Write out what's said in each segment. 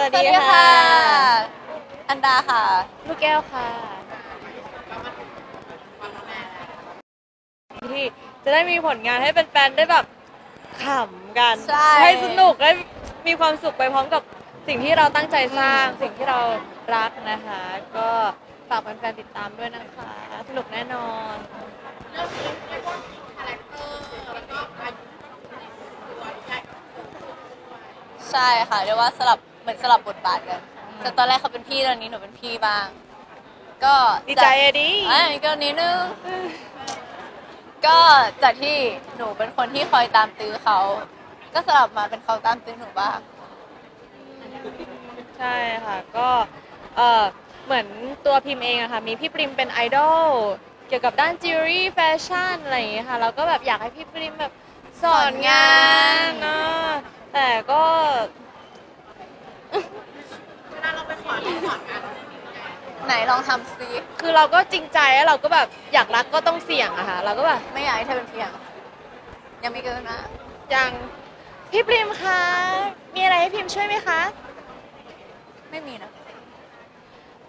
วัสสวัสดีดีค่ะค่ะ อันดาค่ะ ลูกแก้วค่ะ ที่จะได้มีผลงานให้แฟนๆได้แบบขำกันใช่ให้สนุกได้มีความสุขไปพร้อมกับสิ่งที่เราตั้งใจสร้าง สิ่งที่เรารักนะคะ ก็ฝากแฟนๆติดตามด้วยนะคะ สนุกแน่นอน ใช่ค่ะเรียกว่าสลับ เหมือนสลับบทบาทกันแต่ตอนแรกเขาเป็นพี่ตอนนี้หนูเป็นพี่บ้าง ก็ดีใจอะดิอะก็นิดนึง ก็จากที่หนูเป็นคนที่คอยตามตื้อเขา ก็สลับมาเป็นเขาตามตื้อหนูบ้าง ใช่ค่ะ ก็เออเหมือนตัวพิมพ์เองอะค่ะ มีพี่ปริมเป็นไอดอลเกี่ยวกับด้านจิวเวลรี่แฟชั่นอะไรอย่างเงี้ยค่ะ เราก็แบบอยากให้พี่ปริมแบบสอนงานเนอะแต่ก็ ไหนลองทำซิคือเราก็จริงใจแล้วเราก็แบบอยากรักก็ต้องเสี่ยงอะค่ะ เราก็แบบไม่อยากให้เธอเป็นเพียง ยังไม่เกินนะยังพี่ปริมคะ มีอะไรให้พิมพ์ช่วยไหมคะ ไม่มีนะ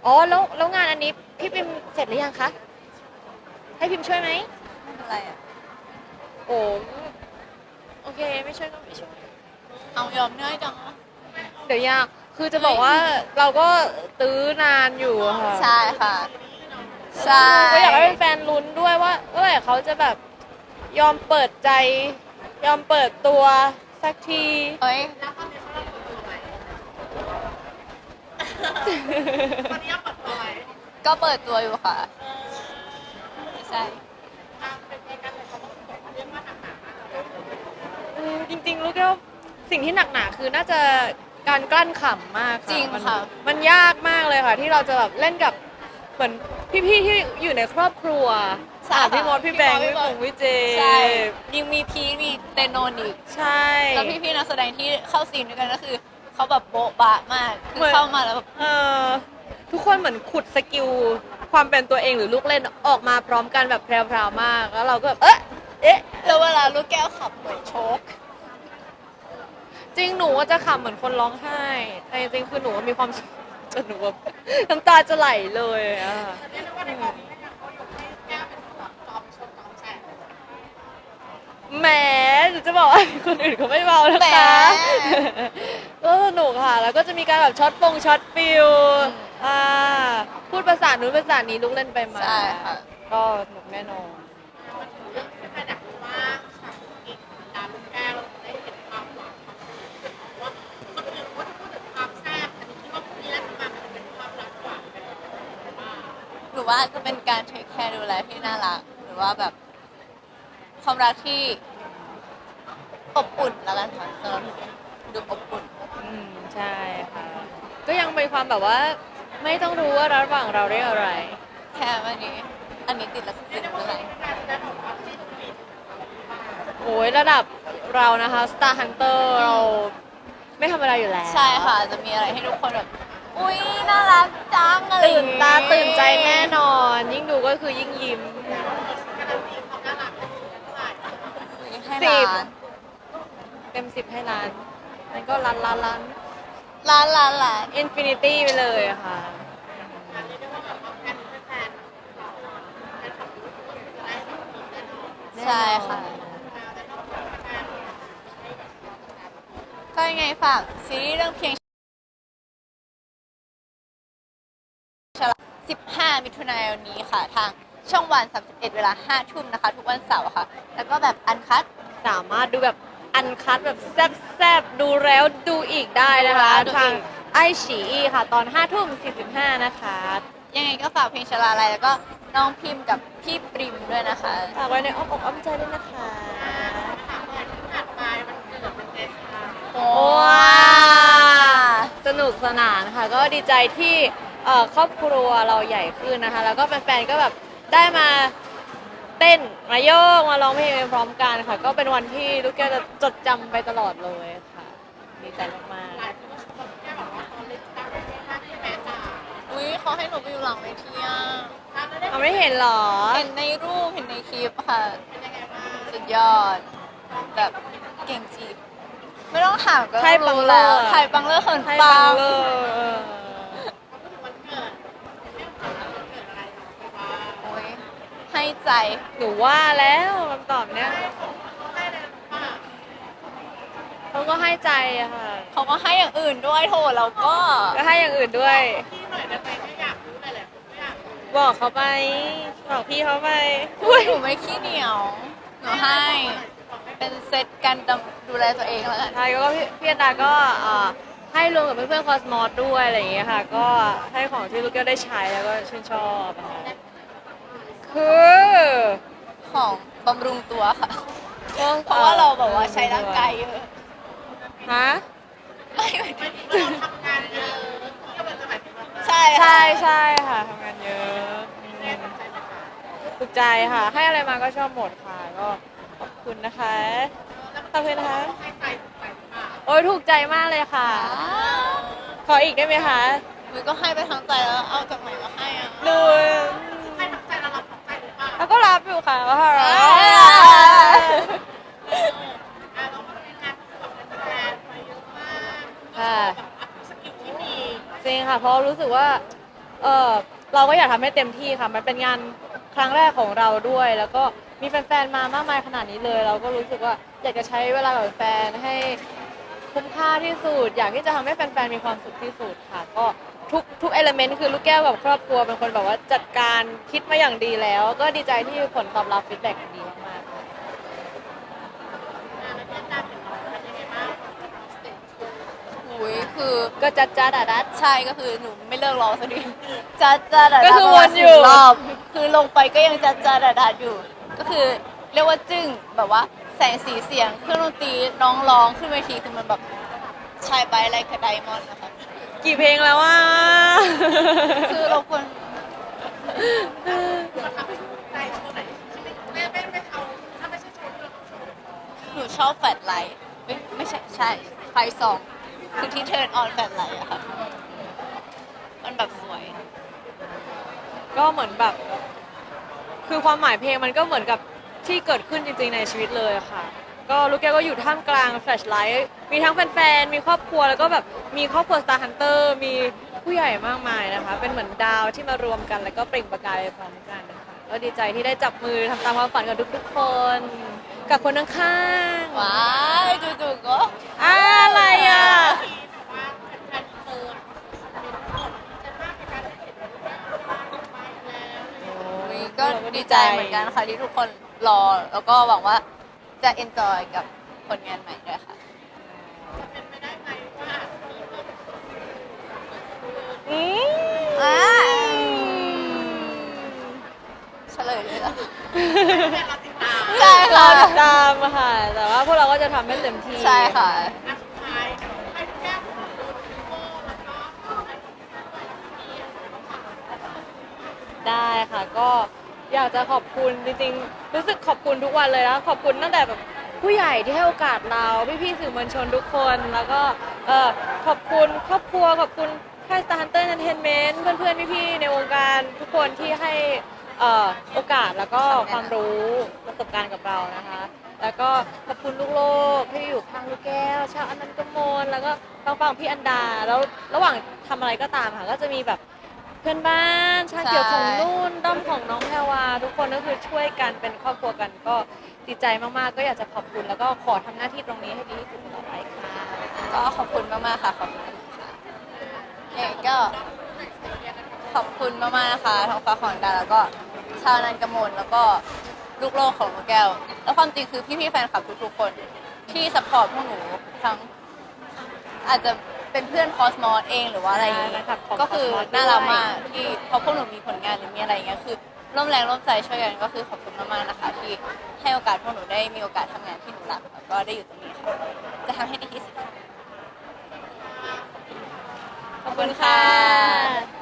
อ๋อแล้วแล้วงานอันนี้พี่ปริมเสร็จหรือยังคะ ให้พิมพ์ช่วยไหมไม่เป็นไรอะโอ้โอเคไม่ช่วยก็ไม่ช่วยเอายอมเนื่อยจังอะเดี๋ยวยาก คือจะบอกว่าเราก็ตื้อนานอยู่อะค่ะใช่ค่ะ ใช่ก็อยากให้แฟนๆลุ้นด้วยว่าเมื่อไหร่เขาจะแบบยอมเปิดใจ ยอมเปิดตัวสักทีเฮ้ยก็เปิดตัวอยู่ค่ะ ใช่อืมจริงๆ รู้แค่ว่าสิ่งที่หนักหนาคือน่าจะ การกลั้นขำมากจริงมันค่ะ มันยากมากเลยค่ะ ที่เราจะแบบเล่นกับเหมือนพี่ๆที่อยู่ในครอบครัวใช่อะค่ะพี่มดพี่แบงค์พี่พี่มผดงพี่เจใช่ยังมีพีคมีเตโนนอีกใช่ แล้วพี่ๆนักแสดงที่เข้าซีนด้วยกันก็คือเขาแบบโบ๊ะบะมากคือเหมือน เข้ามาแล้วแบบเออทุกคนเหมือนขุดสกิลความเป็นตัวเองหรือลูกเล่นออกมาพร้อมกันแบบแพรวๆมาก แล้วเราก็แบบเอ๊ะเอ๊ะ แล้วเวลาลูกแก้วขับเหมือนโชก จริงหนูว่าจะขำเหมือนคนร้องไห้แต่จริงๆคือหนูว่ามีความสุขจนหนูแบบน้ำตาจะไหลเลยอะแหมหนูจะบอกว่าคนอื่นเขาไม่เบานะแหม คะก็สนุกค่ะ แล้วก็จะมีการแบบช็อตปงช็อตฟิลอ่าพูดภาษานู้นภาษานี้ลูกเล่นไปมาใช่ค่ะ ก็สนุกแน่นอน รือว่าจะเป็นการเทคแคร์ดูแลที่น่ารัก หรือว่าแบบความรักที่อบอุ่นแล้วกันค่ะสำหรับหนูดูอบอุ่น อืมใช่ค่ะ ก็ยังเป็นความแบบว่า ไม่ต้องรู้ว่าระหว่างเราเรียกอะไร แค่วันนี้ อันนี้ติดแล้วติดอะไรโอ้ยระดับเรานะคะ Star Hunter เราไม่ธรรมดาอยู่แล้ว ใช่ค่ะ จะมีอะไรให้ทุกคนแบบ อุ้ยน่ารักจังอะไรอย่ตื่งนงี้ตาตื่นใจแน่นอน ยิ่งดูก็คือยิ่งยิ้ม ให้สิล้าบนเต็มสิบให้ล้านนั่นก็ล้านล้านล้านล้านล้านล้านอินฟินิตี้ไปเลยค่ะ ใช่ค่ะ ก็ยังไงฝากซีรีส์เรื่องเพียง 15มิถุนายนนี้ค่ะ ทางช่องวัน 31 เวลา 5 ทุ่มนะคะ ทุกวันเสาร์ค่ะ แล้วก็แบบอันคัด สามารถดูแบบอันคัดแบบแซ่บๆ ดูแล้วดูอีกได้นะคะ ดูแล้วดูอีก ทางไอฉีอีค่ะ ตอน5ทุ่ม45 นะคะยังไงก็ฝากเพลงชลาลัยแล้วก็น้องพิมพ์กับพี่ปริมด้วยนะคะ ฝากไว้ในอ้อมอกอ้อมใจด้วยนะคะว้าสนุกสนานค่ะ ก็ดีใจที่ เอ่อครอบครัวเราใหญ่ขึ้นนะคะ แล้วก็แฟนๆก็แบบได้มาเต้นมาโยกมาร้องเพลงไปพร้อมกันค่ะ ก็เป็นวันที่ลูกแก้วจะจดจำไปตลอดเลยค่ะดีใจมากอุ้ยเขาให้หนูไปอยู่หลังเวทีอะๆเอาไม่เห็นเหรอ เห็นในรูปเห็นในคลิปค่ะ สุดยอด แบบเก่งจีบ ไม่ต้องถามก็ไทยปังเลอร์แล้วไทยปังเลอร์เหินให้ปัปังงเลยเออ โอ้ย ให้ใจหนูว่าแล้วคำตอบเนี้ยเขาก็ให้ใจอะค่ะเขาก็ให้อย่างอื่นด้วยโถเราก็ก็ให้อย่างอื่นด้วยบอกเขาไปบอกพี่เขาไปอุ้ยหนูไม่ขี้เหนียวหนูให้ เป็นเซตการดูแลตัวเองแล้วกัน ใช่ก็พี่พี่อันดาก็เอ่อให้รวมกับเพื่อนๆคอสมอสด้วยอะไรอย่างเงี้ยค่ะ ก็ให้ของที่ลูกแก้วได้ใช้แล้วก็ชื่นชอบอะค่ะ คือของบำรุงตัวค่ะ เพราะว่าเราแบบว่าใช้ร่างกายเยอะฮะไม่หมายถึงใช่ใช่ค่ะใช่ค่ะทำงานเยอะอืมถูกใจค่ะ ให้อะไรมาก็ชอบหมดค่ะ ก็ขอบคุณนะคะขอบคุณนะคะโอ้ยถูกใจมากเลยค่ะ ขออีกได้ไหมคะหนูก็ให้ไปทั้งใจแล้วเอาจากไหนมาให้อะดูแล้วก็ รับอยู่ค่ะก็รับค่ะจริงค่ะเพราะรู้สึกว่าเออเราก็อยากทำให้เต็มที่ค่ะ มันเป็นงานครั้งแรกของเราด้วย แล้วก็มีแฟนๆมามากมายขนาดนี้เลย เราก็รู้สึกว่าอยากจะใช้เวลากับแฟนให้คุ้มค่าที่สุด อยากที่จะทำให้แฟนๆมีความสุขที่สุดค่ะ ก็ ทุกทุกเอลเมนต์คือลูกแก้วกับครอบครัวเป็นคนแบบว่าจัดการคิดมาอย่างดีแล้ว ก็ดีใจที่ผลตอบรับฟีดแบ็กดีมากๆค่ะหุยคือก็จัดจ้าดาดัดใช่ก็คือหนูไม่เลิกรอสักทีจัดจ้าดาก็ดาคือประวมาณนอยู่สิบรอบ คือลงไปก็ยังจัดจ้าดาดาอยู่ ก็คือเรียกว่าจึ้งแบบว่าแสงสีเสียงเครื่องดนตรีน้องร้องขึ้นเวทีคือมันแบบชายไปอะไรกับไดมอนด์นะคะ กี่เพลงแล้วว่า คือเราควรหนูชอบแฟลชไลท์เอ้ยไม่ใช่ใช่ไฟสองคือที่เทิร์นออนแฟลชไลท์อะค่ะ มันแบบสวย ก็เหมือนแบบ คือความหมายเพลงมันก็เหมือนกับที่เกิดขึ้นจริงๆในชีวิตเลยค่ะ ก็ลูกแก้วก็อยู่ท่ามกลางแฟลชไลท์ มีทั้งแฟนๆ มีครอบครัวแล้วก็แบบมีครอบครัว Star Hunter มีผู้ใหญ่มากมายนะคะ เป็นเหมือนดาวที่มารวมกัน แล้วก็เปล่งประกายไปพร้อมกันนะคะก็ดีใจที่ได้จับมือทำตามความฝันกับทุกๆคน กับคนข้างๆว้ายจู่ๆก็อะไรอะอุ๊ยก็ดีใจเหมือนกันค่ะที่ทุกคนรอ แล้วก็หวังว่าจะเอนจอยกับผลงานใหม่ด้วยค่ะ อืมอ่าเฉลยเลยเหรอใช่เราค่ะ ติดตามค่ะ แต่ว่าพวกเราก็จะทำให้เต็มที่ ใช่ค่ะ ได้ค่ะก็อยากจะขอบคุณจริงๆ รู้สึกขอบคุณทุกวันเลยนะขอบคุณตั้งแต่แบบผู้ใหญ่ที่ให้โอกาสเราพี่ๆสื่อมวลชนทุกคน แล้วก็เออขอบคุณครอบครัวขอบคุณ ค่าย Star Hunter Entertainment เพื่อนๆ พี่ๆ ในวงการทุกคนที่ให้เอ่อโอกาสแล้วก็ความรู้ประสบการณ์กับเรานะคะ แล้วก็ขอบคุณลูกโลกที่อยู่ข้างลูกแก้ว ชาวอนันต์กมลแล้วก็ฟังฟังพี่อันดา แล้วระหว่างทำอะไรก็ตามค่ะก็จะมีแบบเพื่อนบ้านชาเกี่ยวของนุ่นด้อมของน้องแพรวา ทุกคนก็คือช่วยกันเป็นครอบครัวกันก็ดีใจมากๆ ก็อยากจะขอบคุณแล้วก็ขอทำหน้าที่ตรงนี้ให้ดีที่สุดต่อไปค่ะ ก็ขอบคุณมากๆค่ะขอบคุณ เนี่ยก็ขอบคุณมากๆนะคะท้องฟ้าของดาแล้วก็ชาวนันกมลแล้วก็ลูกโลกของลูกแก้ว แล้วความจริงคือพี่ๆแฟนคลับทุกๆคนที่สปอร์ตพวกหนูทั้ง อาจจะเป็นเพื่อนคอสมอสเองหรือว่าอะไรอย่างเงี้ยนะครับของก็คือ Cosmos น่ารักด้วยมากที่พอพวกหนูมีผลงานหรือมีอะไรอย่างเงี้ยคือร่วมแรงร่วมใจช่วยกันก็คือขอบคุณมากๆนะคะ ที่ให้โอกาสพวกหนูได้มีโอกาสทำงานที่หนูรักแล้วก็ได้อยู่ตรงนี้ค่ะจะทำให้ดีที่สุดค่ะ ขอบคุณค่ะ